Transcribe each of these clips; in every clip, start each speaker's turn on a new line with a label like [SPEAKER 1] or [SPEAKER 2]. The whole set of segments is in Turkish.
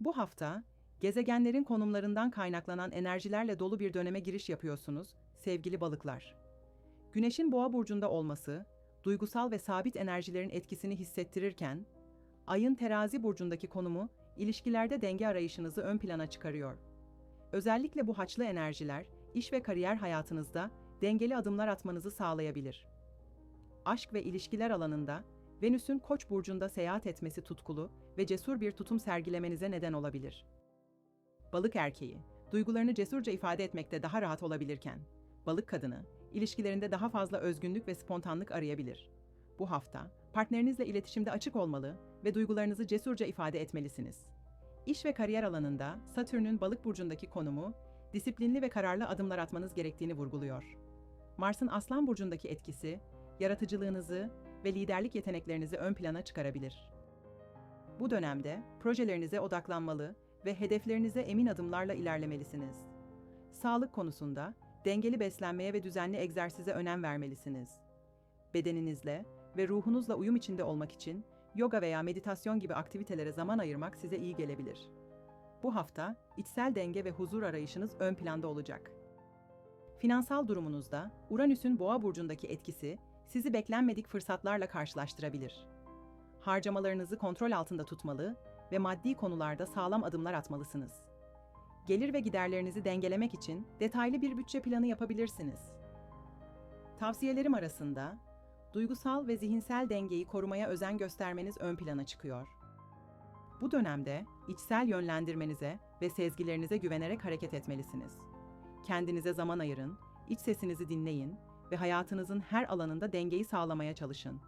[SPEAKER 1] Bu hafta, gezegenlerin konumlarından kaynaklanan enerjilerle dolu bir döneme giriş yapıyorsunuz, sevgili balıklar. Güneşin boğa burcunda olması, duygusal ve sabit enerjilerin etkisini hissettirirken, ayın terazi burcundaki konumu, ilişkilerde denge arayışınızı ön plana çıkarıyor. Özellikle bu haçlı enerjiler, iş ve kariyer hayatınızda dengeli adımlar atmanızı sağlayabilir. Aşk ve ilişkiler alanında, Venüs'ün Koç burcunda seyahat etmesi tutkulu ve cesur bir tutum sergilemenize neden olabilir. Balık erkeği, duygularını cesurca ifade etmekte daha rahat olabilirken, balık kadını, ilişkilerinde daha fazla özgünlük ve spontanlık arayabilir. Bu hafta, partnerinizle iletişimde açık olmalı ve duygularınızı cesurca ifade etmelisiniz. İş ve kariyer alanında Satürn'ün balık burcundaki konumu, disiplinli ve kararlı adımlar atmanız gerektiğini vurguluyor. Mars'ın Aslan burcundaki etkisi, yaratıcılığınızı ve liderlik yeteneklerinizi ön plana çıkarabilir. Bu dönemde projelerinize odaklanmalı ve hedeflerinize emin adımlarla ilerlemelisiniz. Sağlık konusunda dengeli beslenmeye ve düzenli egzersize önem vermelisiniz. Bedeninizle ve ruhunuzla uyum içinde olmak için yoga veya meditasyon gibi aktivitelere zaman ayırmak size iyi gelebilir. Bu hafta içsel denge ve huzur arayışınız ön planda olacak. Finansal durumunuzda Uranüs'ün Boğa burcundaki etkisi sizi beklenmedik fırsatlarla karşılaştırabilir. Harcamalarınızı kontrol altında tutmalı ve maddi konularda sağlam adımlar atmalısınız. Gelir ve giderlerinizi dengelemek için detaylı bir bütçe planı yapabilirsiniz. Tavsiyelerim arasında duygusal ve zihinsel dengeyi korumaya özen göstermeniz ön plana çıkıyor. Bu dönemde içsel yönlendirmenize ve sezgilerinize güvenerek hareket etmelisiniz. Kendinize zaman ayırın, iç sesinizi dinleyin ve hayatınızın her alanında dengeyi sağlamaya çalışın.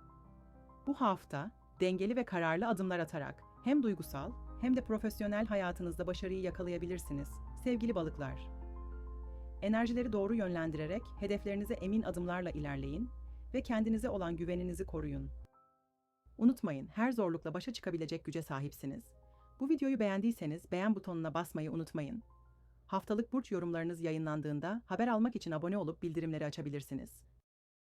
[SPEAKER 1] Bu hafta dengeli ve kararlı adımlar atarak hem duygusal hem de profesyonel hayatınızda başarıyı yakalayabilirsiniz sevgili balıklar. Enerjileri doğru yönlendirerek hedeflerinize emin adımlarla ilerleyin ve kendinize olan güveninizi koruyun. Unutmayın, her zorlukla başa çıkabilecek güce sahipsiniz. Bu videoyu beğendiyseniz beğen butonuna basmayı unutmayın. Haftalık burç yorumlarınız yayınlandığında haber almak için abone olup bildirimleri açabilirsiniz.